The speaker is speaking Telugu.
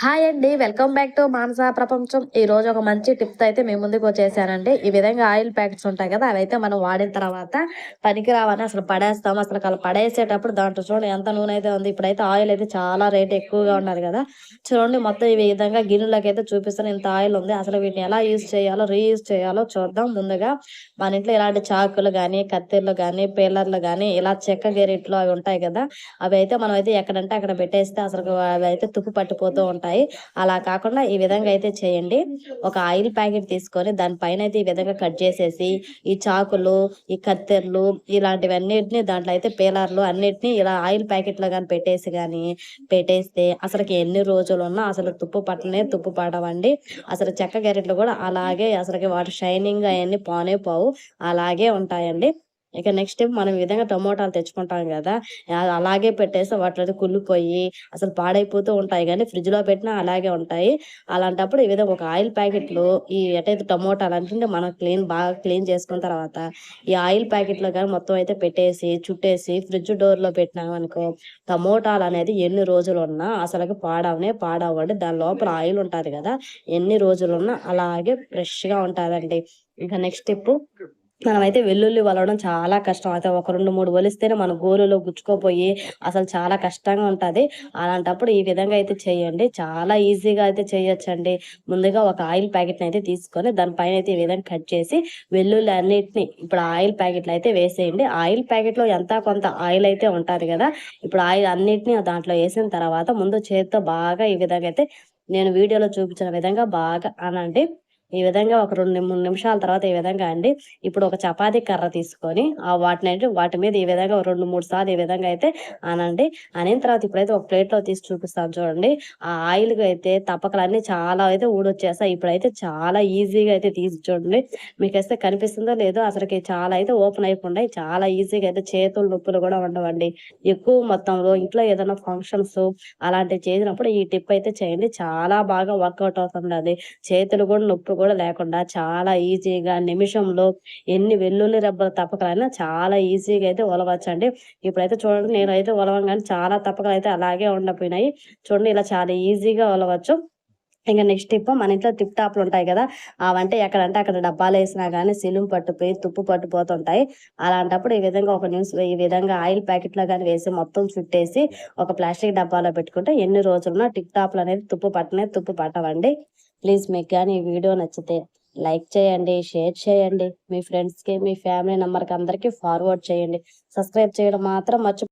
హాయ్ అండి వెల్కమ్ బ్యాక్ టు మానస ప్రపంచం. ఈ రోజు ఒక మంచి టిప్ అయితే మేము ముందుకు వచ్చేసానండి. ఈ విధంగా ఆయిల్ ప్యాకెట్స్ ఉంటాయి కదా అవైతే మనం వాడిన తర్వాత పనికి రావని అసలు పడేస్తాం. అసలు అలా పడేసేటప్పుడు దాంట్లో చూడండి ఎంత నూనె అయితే ఉంది. ఇప్పుడైతే ఆయిల్ అయితే చాలా రేట్ ఎక్కువగా ఉన్నది కదా. చూడండి మొత్తం ఈ విధంగా గిన్నెలకు అయితే చూపిస్తాను. ఇంత ఆయిల్ ఉంది. అసలు వీటిని ఎలా యూజ్ చేయాలో రీయూజ్ చేయాలో చూద్దాం. ముందుగా మన ఇంట్లో ఇలాంటి చాకులు కానీ కత్తెర్లు కానీ పీలర్లు కానీ ఇలా చెక్క గెరిట్లు అవి ఉంటాయి కదా అవి అయితే మనం అయితే ఎక్కడంటే అక్కడ పెట్టేస్తే అసలు అవి అయితే తుప్పు పట్టిపోతూ ఉంటాయి. అలా కాకుండా ఈ విధంగా అయితే చేయండి. ఒక ఆయిల్ ప్యాకెట్ తీసుకొని దానిపైన అయితే ఈ విధంగా కట్ చేసేసి ఈ చాకులు ఈ కత్తెర్లు ఇలాంటివన్నిటిని దాంట్లో అయితే పీలర్లు అన్నిటిని ఇలా ఆయిల్ ప్యాకెట్లో కానీ పెట్టేసి కానీ పెట్టేస్తే అసలుకి ఎన్ని రోజులు ఉన్నా అసలు తుప్పు పట్టనే తుప్పు పడవండి. అసలు చెక్క గెరెట్లు కూడా అలాగే అసలుకి వాటి షైనింగ్ అవన్నీ పోనే పోవు. అలాగే ఉంటాయండి. ఇక నెక్స్ట్ మనం విధంగా టమోటాలు తెచ్చుకుంటాం కదా అలాగే పెట్టేస్తే వాటిలో కుళ్ళిపోయి అసలు పాడైపోతూ ఉంటాయి కానీ ఫ్రిడ్జ్లో పెట్టినా అలాగే ఉంటాయి. అలాంటప్పుడు ఈ విధంగా ఒక ఆయిల్ ప్యాకెట్లు ఈ ఎటైతే టమోటాలు అంటే మనం క్లీన్ బాగా క్లీన్ చేసుకున్న తర్వాత ఈ ఆయిల్ ప్యాకెట్లో కానీ మొత్తం అయితే పెట్టేసి చుట్టేసి ఫ్రిడ్జ్ డోర్లో పెట్టినాం అనుకో టమోటాలు అనేది ఎన్ని రోజులు ఉన్నా అసలు పాడవనే పాడవండి. దాని లోపల ఆయిల్ ఉంటది కదా ఎన్ని రోజులు ఉన్నా అలాగే ఫ్రెష్గా ఉంటుందండి. ఇంకా నెక్స్ట్ స్టెప్ మనమైతే వెల్లుల్లి వలవడం చాలా కష్టం. అయితే ఒక రెండు మూడు వలిస్తేనే మన గోరులో గుచ్చుకోపోయి అసలు చాలా కష్టంగా ఉంటుంది. అలాంటప్పుడు ఈ విధంగా అయితే చేయండి. చాలా ఈజీగా అయితే చేయొచ్చండి. ముందుగా ఒక ఆయిల్ ప్యాకెట్ని అయితే తీసుకొని దానిపైన అయితే ఈ విధంగా కట్ చేసి వెల్లుల్లి అన్నిటిని ఇప్పుడు ఆయిల్ ప్యాకెట్లు అయితే వేసేయండి. ఆయిల్ ప్యాకెట్లో ఎంత కొంత ఆయిల్ అయితే ఉంటుంది కదా ఇప్పుడు ఆయిల్ అన్నిటిని దాంట్లో వేసిన తర్వాత ముందు చేతితో బాగా ఈ విధంగా అయితే నేను వీడియోలో చూపించిన విధంగా బాగా అనండి. ఈ విధంగా ఒక రెండు మూడు నిమిషాల తర్వాత ఈ విధంగా అండి. ఇప్పుడు ఒక చపాతీ కర్ర తీసుకొని ఆ వాటిని అయితే వాటి మీద ఈ విధంగా రెండు మూడు సార్లు ఈ విధంగా అయితే అనండి. అనిన తర్వాత ఇప్పుడైతే ఒక ప్లేట్లో తీసి చూపిస్తాను చూడండి. ఆ ఆయిల్కి అయితే తప్పకలన్నీ చాలా అయితే ఊడొచ్చేస్తాయి. ఇప్పుడైతే చాలా ఈజీగా అయితే తీసి చూడండి. మీకు అయితే కనిపిస్తుందో లేదో అసలుకి చాలా అయితే ఓపెన్ అయిపోయి చాలా ఈజీగా అయితే చేతులు నొప్పులు కూడా ఉండవండి. ఎక్కువ మొత్తంలో ఇంట్లో ఏదైనా ఫంక్షన్స్ అలాంటివి చేసినప్పుడు ఈ టిప్ అయితే చేయండి. చాలా బాగా వర్కౌట్ అవుతుంది అది చేతులు కూడా నొప్పి కూడా లేకుండా చాలా ఈజీగా నిమిషంలో ఎన్ని వెల్లుల్లి రెబ్బల తప్పకలైనా చాలా ఈజీగా అయితే ఉలవచ్చండి ఇప్పుడైతే చూడండి నేనైతే ఒలవంగానే చాలా తప్పకలు అయితే అలాగే ఉండపోయినాయి. చూడండి ఇలా చాలా ఈజీగా ఉలవచ్చు ఇంకా నెక్స్ట్ టిప్ మన ఇంట్లో టిప్ టాప్లు ఉంటాయి కదా అవంటే ఎక్కడంటే అక్కడ డబ్బాలు వేసినా కానీ సిలుం పట్టుపోయి తుప్పు పట్టుపోతుంటాయి. అలాంటప్పుడు ఈ విధంగా ఒక న్యూస్ ఈ విధంగా ఆయిల్ ప్యాకెట్లో కానీ వేసి మొత్తం చుట్టేసి ఒక ప్లాస్టిక్ డబ్బాలో పెట్టుకుంటే ఎన్ని రోజులున్నా టిప్ టాప్లు అనేది తుప్పు పట్టనే తుప్పు పట్టవండి. ప్లీజ్ మీకు కానీ ఈ వీడియో నచ్చితే లైక్ చేయండి షేర్ చేయండి. మీ ఫ్రెండ్స్కి మీ ఫ్యామిలీ నెంబర్కి అందరికి ఫార్వర్డ్ చేయండి. సబ్స్క్రైబ్ చేయడం మాత్రం మర్చి